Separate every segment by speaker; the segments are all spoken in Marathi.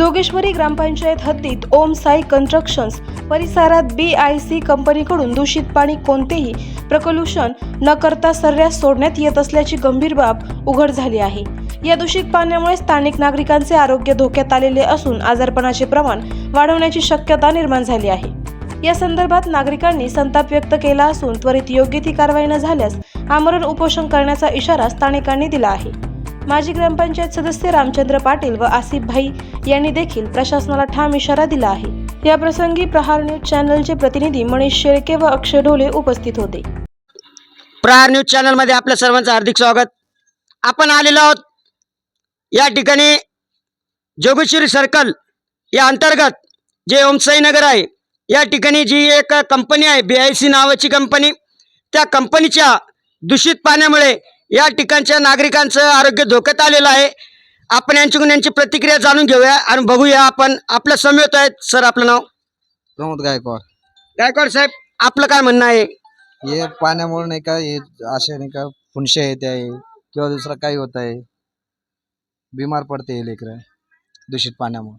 Speaker 1: जोगेश्वरी ग्रामपंचायत हद्दीत ओम साई कन्स्ट्रक्शन्स परिसरात बी आय सी कंपनीकडून दूषित पाणी कोणतेही प्रकलूषण न करता सर्रास सोडण्यात येत असल्याची गंभीर बाब उघड झाली आहे. या दूषित पाण्यामुळे स्थानिक नागरिकांचे आरोग्य धोक्यात आलेले असून आजारपणाचे प्रमाण वाढवण्याची शक्यता निर्माण झाली आहे. या संदर्भात नागरिकांनी संताप व्यक्त केला असून त्वरित योग्य ती कारवाई न झाल्यास आमरण उपोषण करण्याचा इशारा स्थानिकांनी दिला आहे. माजी ग्रामपंचायत सदस्य रामचंद्र पाटील व आसिफ भाई यांनी देखील प्रशासनाला ठाम इशारा दिला आहे. या प्रसंगी प्रहार न्यूज चॅनलचे प्रतिनिधी मनीष शेळके व अक्षय ढोले उपस्थित होते.
Speaker 2: प्रहार न्यूज चॅनलमध्ये आपल्या सर्वांचं हार्दिक स्वागत. आपण आलेलो आहोत या ठिकाणी जोगेश्वरी सर्कल या अंतर्गत जे ओमसाई नगर आहे या ठिकाणी जी एक कंपनी आहे बी आय सी नावाची कंपनी त्या कंपनीच्या दूषित पाण्यामुळे या ठिकाणच्या नागरिकांचं आरोग्य धोक्यात आलेलं आहे. आपण यांच्याकडून यांची प्रतिक्रिया जाणून घेऊया आणि बघूया आपण आपल्या समेत आहेत. सर आपलं नाव?
Speaker 3: प्रमोद गायकवाड.
Speaker 2: गायकवाड साहेब आपलं काय म्हणणं आहे?
Speaker 3: हे पाण्यामुळे नाही का हे असे नाही का फुनशे येते आहे किंवा दुसरं काही होत आहे. बिमार पडते हे लेकरं दूषित पाण्यामुळे.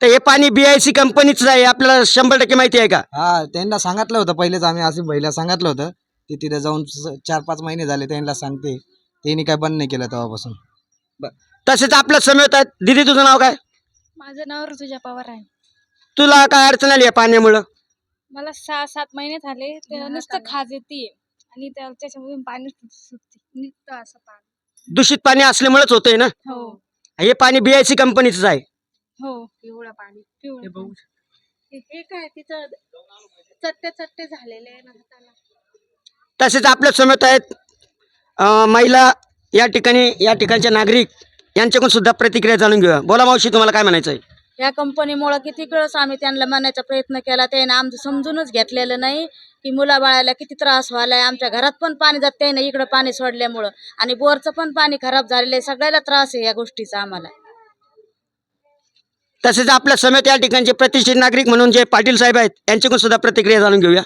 Speaker 2: तर हे पाणी बी आय सी कंपनीचं आहे आपल्याला शंभर टक्के माहिती आहे का?
Speaker 3: हा त्यांना सांगितलं होतं पहिलेच आम्ही असं पहिला सांगितलं होतं. ते तिथे जाऊन चार पाच महिने झाले त्यांना सांगते. त्यांनी काय बंद नाही केलं तेव्हापासून.
Speaker 2: तसेच आपल्या समेत आहेत. दिदी तुझं नाव काय?
Speaker 4: माझं नाव ऋतुजा पवार आहे.
Speaker 2: तुला काय अडचण आली आहे पाण्यामुळं?
Speaker 4: मला सहा सात महिने झाले. ते नुसतं खाज येते. आणि त्या- त्याच्यामधून पाणी सुट- सुटते. निघतं असं पाणी.
Speaker 2: दूषित पाणी असल्यामुळेच होतंय ना?
Speaker 4: हो.
Speaker 2: हे पाणी बी आय सी कंपनीचं आहे.
Speaker 4: हो. पिवळं पाणी. पिवळं. हे हे काय तिचं चट्टे चट्टे झालेले आहे ना हाताला.
Speaker 2: तसेच आपल्या समेत आहेत महिला या ठिकाणी या ठिकाणच्या नागरिक यांच्याकडून सुद्धा प्रतिक्रिया जाणून घेऊया. बोला मावशी तुम्हाला काय म्हणायचं आहे?
Speaker 5: या कंपनीमुळं किती वेळेस आम्ही त्यांना म्हणायचा प्रयत्न केला त्याने आमचं समजूनच घेतलेलं नाही की मुलाबाळाला किती त्रास व्हायलाय आमच्या घरात पण पाणी जात त्याने इकडं पाणी सोडल्यामुळं. आणि बोरचं पण पाणी खराब झालेलं आहे सगळ्याला त्रास आहे या गोष्टीचा आम्हाला.
Speaker 2: तसेच आपल्या समेत या ठिकाणचे प्रतिष्ठित नागरिक म्हणून जे पाटील साहेब आहेत यांच्याकडून सुद्धा प्रतिक्रिया जाणून घेऊया.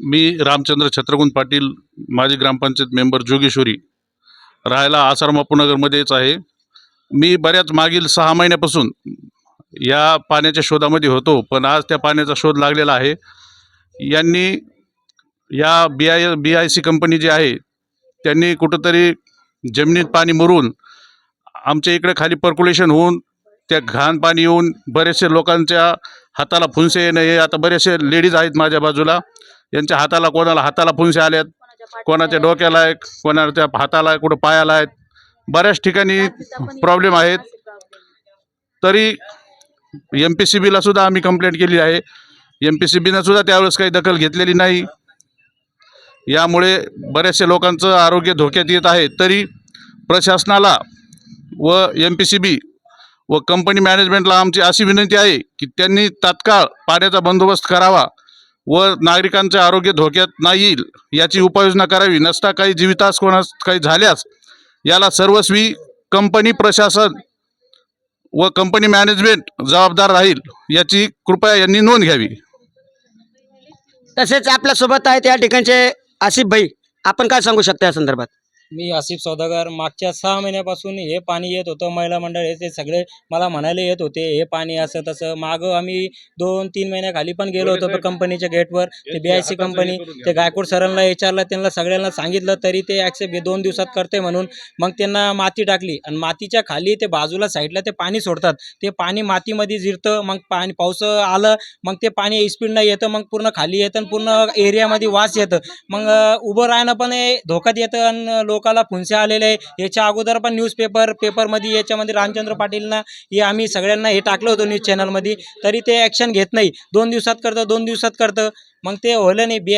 Speaker 6: मी रामचंद्र छत्रगुण पाटील माजी ग्रामपंचायत मेंबर जोगेश्वरी राहायला आसाराम बापूनगरमध्येच आहे. मी बऱ्याच मागील सहा महिन्यापासून या पाण्याच्या शोधामध्ये होतो पण आज त्या पाण्याचा शोध लागलेला आहे. यांनी या B I B I C company जी आहे त्यांनी कुठंतरी जमिनीत पाणी मुरून आमच्या इकडे खाली पर्क्युलेशन होऊन त्या घाण पाणी येऊन बरेचसे लोकांच्या हाताला फुंसे येणं हे आता बरेचसे लेडीज आहेत माझ्या बाजूला. यांच्या हाताला कोणाला हाताला फुंसे आल्यात कोणाच्या डोक्याला आहे कोणाच्या हाताला आहे कुठं पायाला आहेत? बऱ्याच ठिकाणी प्रॉब्लेम आहेत. तरी एम पी सी बीला सुद्धा आम्ही कंप्लेंट केली आहे. एम पी सी बीनं सुद्धा त्यावेळेस काही दखल घेतलेली नाही. यामुळे बऱ्याचशा लोकांचं आरोग्य धोक्यात येत आहे. तरी प्रशासनाला व एम पी सी बी व कंपनी मॅनेजमेंटला आमची अशी विनंती आहे की त्यांनी तात्काळ पाण्याचा बंदोबस्त करावा. व नागरिकांचे आरोग्य धोक्यात नाही येईल याची उपाययोजना करावी नसता काही जीवितास कोणास काही झाल्यास याला सर्वस्वी कंपनी प्रशासन व कंपनी मॅनेजमेंट जबाबदार राहील याची कृपया यांनी नोंद घ्यावी.
Speaker 2: तसेच आपल्यासोबत आहेत या ठिकाणचे आसिफ भाई. आपण काय सांगू शकता या संदर्भात?
Speaker 7: मी आसिफ सौदागर. मागच्या सहा महिन्यापासून हे पाणी येत होतं महिला मंडळ हे ते सगळे मला म्हणायला येत होते हे पाणी असं तसं. मागं आम्ही दोन तीन महिन्याखाली पण गेलो होतो कंपनीच्या गेटवर ते बी आय सी कंपनी ते गायकवाड सरांना विचारलं त्यांना सगळ्यांना सांगितलं तरी ते ॲक्सेप्ट दोन दिवसात करते म्हणून. मग त्यांना माती टाकली आणि मातीच्या खाली ते बाजूला साईडला ते पाणी सोडतात. ते पाणी मातीमध्ये जिरतं मग पाणी पाऊस आलं मग ते पाणी स्पीडनं येतं मग पूर्ण खाली येतं आणि पूर्ण एरियामध्ये वास येतं. मग उभं राहणं पण हे धोक्यात येतं आणि लोकाला फुंसे आलेले आहे. याच्या अगोदर पण न्यूजपेपर पेपरमध्ये याच्यामध्ये रामचंद्र पाटीलना हे आम्ही सगळ्यांना हे टाकलं होतं न्यूज चॅनलमध्ये तरी ते ॲक्शन घेत नाही. दोन दिवसात करतं दोन दिवसात करतं. मग ते होलं नाही. बी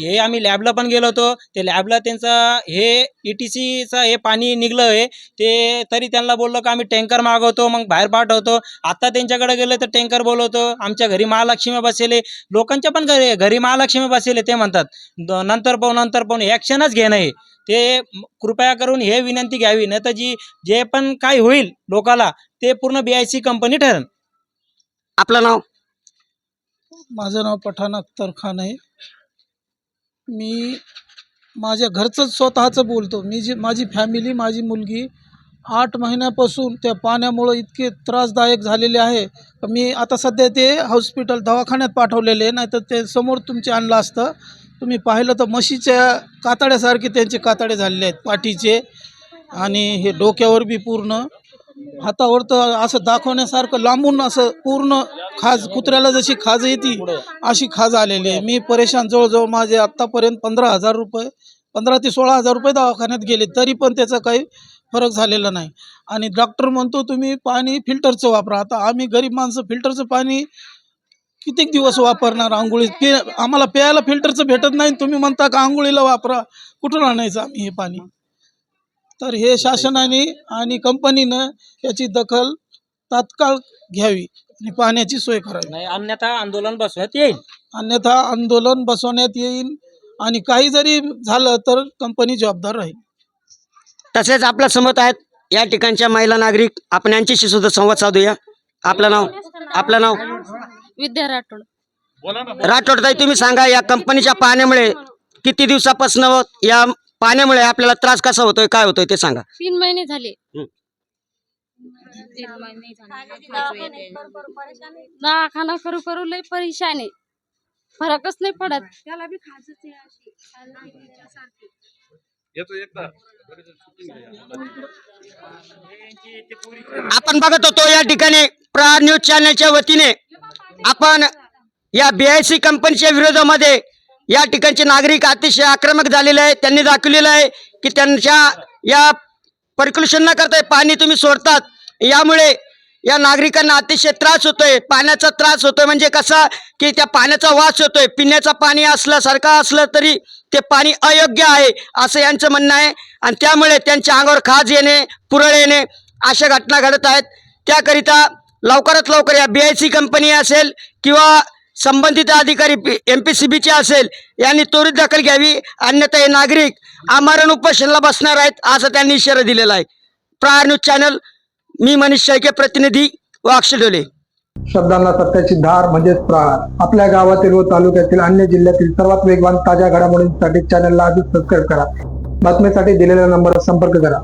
Speaker 7: हे आम्ही लॅबला पण गेलो होतो. ते लॅबला त्यांचं हे ई टी सीचं हे पाणी निघलं आहे ते तरी त्यांना बोललो का आम्ही टँकर मागवतो. मग बाहेर पाठवतो. आत्ता त्यांच्याकडे गेलं तर टँकर बोलवतो. आमच्या घरी महालक्ष्मी बसेले लोकांच्या पण घरी घरी महालक्ष्मी बसेले ते म्हणतात. नंतर पाहून नंतर पाहून. ॲक्शनच घेणं आहे ते कृपया करून हे विनंती घ्यावी. नाही तर जी जे पण काय होईल लोकाला ते पूर्ण बी आय सी कंपनी ठरेल.
Speaker 2: आपलं नाव?
Speaker 8: माझं नाव पठाण अख्तर खान आहे. मी माझ्या घरचंच स्वतःचं बोलतो. मी जी माझी फॅमिली माझी मुलगी आठ महिन्यापासून त्या पाण्यामुळं इतके त्रासदायक झालेले आहे. का मी आता सध्या ते हॉस्पिटल दवाखान्यात पाठवलेले नाही तर ते समोर तुमचे आणलं असतं. तुम्ही पाहिलं तर म्हशीच्या कातड्यासारखे त्यांचे कातडे झालेले आहेत पाठीचे. आणि हे डोक्यावर बी पूर्ण. हातावर तर असं दाखवण्यासारखं लांबून असं पूर्ण खाज कुत्र्याला जशी खाज येते अशी खाज आलेली आहे. मी परेशान जवळजवळ माझे आत्तापर्यंत पंधरा हजार रुपये पंधरा ते सोळा हजार रुपये दवाखान्यात गेले तरी पण त्याचा काही फरक झालेला नाही. आणि डॉक्टर म्हणतो तुम्ही पाणी फिल्टरचं वापरा. आता आम्ही गरीब माणसं फिल्टरचं पाणी कितीक दिवस वापरणार आंघोळी? पे आम्हाला प्यायला फिल्टरचं भेटत नाही तुम्ही म्हणता का आंघोळीला वापरा? कुठून आणायचं आम्ही हे पाणी? तर हे शासनाने आणि कंपनीनं याची दखल तात्काळ घ्यावी आणि पाण्याची सोय करावी.
Speaker 7: नाही अन्यथा आंदोलन बसवण्यात येईल.
Speaker 8: अन्यथा आंदोलन बसवण्यात येईल आणि काही जरी झालं तर कंपनी जबाबदार राहील.
Speaker 2: तसेच आपल्यासमोर आहेत या ठिकाणच्या महिला नागरिक. आपण यांच्याशी सुद्धा संवाद साधूया. आपलं नाव? आपलं नाव?
Speaker 5: विद्या राठोड.
Speaker 2: राठोडताई तुम्ही सांगा या कंपनीच्या पाण्यामुळे किती दिवसापासून या पाण्यामुळे आपल्याला त्रास कसा होतोय काय होतोय ते सांगा.
Speaker 5: तीन महिने झाले.
Speaker 2: हं.
Speaker 5: तीन महिने झाले. दवाखाना करू करू लय परेशान. आहे फरकच नाही पडत.
Speaker 4: त्याला बी खाजच आहे अशी.
Speaker 6: याचं एकदा.
Speaker 2: आपण बघत होतो या ठिकाणी प्रहार न्यूज चॅनलच्या वतीने आपण या बी आय सी कंपनीच्या विरोधामध्ये या ठिकाणचे नागरिक अतिशय आक्रमक झालेले आहे त्यांनी दाखवलेलं आहे की त्यांच्या या पर्क्युलेशन न करता पाणी तुम्ही सोडतात. यामुळे या नागरिकांना अतिशय त्रास होतोय. पाण्याचा त्रास होतोय. म्हणजे कसा? की त्या पाण्याचा वास होतोय. पिण्याचं पाणी असल्यासारखं असलं तरी ते पाणी अयोग्य आहे असं यांचं म्हणणं आहे. आणि त्यामुळे त्यांच्या अंगावर खाज येणे पुरळ येणे अशा घटना घडत आहेत. त्याकरिता लवकरात लवकर या बी आय सी कंपनी असेल किंवा संबंधित अधिकारी एम पी सी बीचे असेल यांनी त्वरित दखल घ्यावी. अन्यथा हे नागरिक आमरण उपोषणाला बसणार आहेत असं त्यांनी इशारा दिलेला आहे. प्रार न्यूज चॅनल मी मनीष शेळके प्रतिनिधी व अक्षय
Speaker 9: शब्दांना सत्याची धार म्हणजेच प्रहार आपल्या गावातील व तालुक्यातील अन्य जिल्ह्यातील सर्वात वेगवान ताज्या घडामोडींसाठी चॅनलला आधीच सबस्क्राईब करा. बातमीसाठी दिलेल्या नंबरवर संपर्क करा.